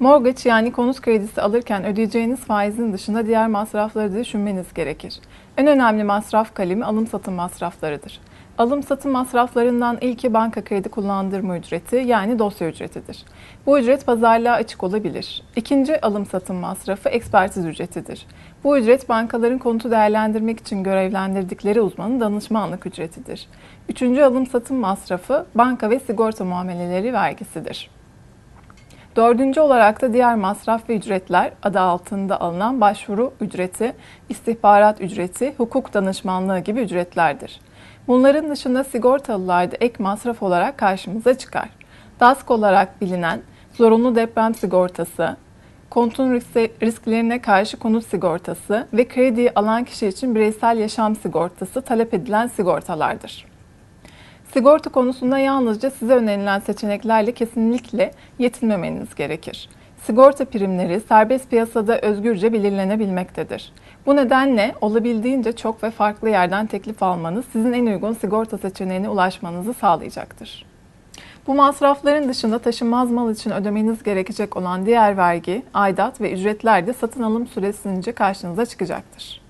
Mortgage yani konut kredisi alırken ödeyeceğiniz faizin dışında diğer masrafları da düşünmeniz gerekir. En önemli masraf kalemi alım satım masraflarıdır. Alım satım masraflarından ilki banka kredi kullandırma ücreti yani dosya ücretidir. Bu ücret pazarlığa açık olabilir. İkinci alım satım masrafı ekspertiz ücretidir. Bu ücret bankaların konutu değerlendirmek için görevlendirdikleri uzmanın danışmanlık ücretidir. Üçüncü alım satım masrafı banka ve sigorta muameleleri vergisidir. Dördüncü olarak da diğer masraf ve ücretler adı altında alınan başvuru ücreti, istihbarat ücreti, hukuk danışmanlığı gibi ücretlerdir. Bunların dışında sigortalılarda ek masraf olarak karşımıza çıkar. DASK olarak bilinen zorunlu deprem sigortası, kontun risklerine karşı konut sigortası ve krediyi alan kişi için bireysel yaşam sigortası talep edilen sigortalardır. Sigorta konusunda yalnızca size önerilen seçeneklerle kesinlikle yetinmemeniz gerekir. Sigorta primleri serbest piyasada özgürce belirlenebilmektedir. Bu nedenle olabildiğince çok ve farklı yerden teklif almanız sizin en uygun sigorta seçeneğine ulaşmanızı sağlayacaktır. Bu masrafların dışında taşınmaz mal için ödemeniz gerekecek olan diğer vergi, aidat ve ücretler de satın alım süresince karşınıza çıkacaktır.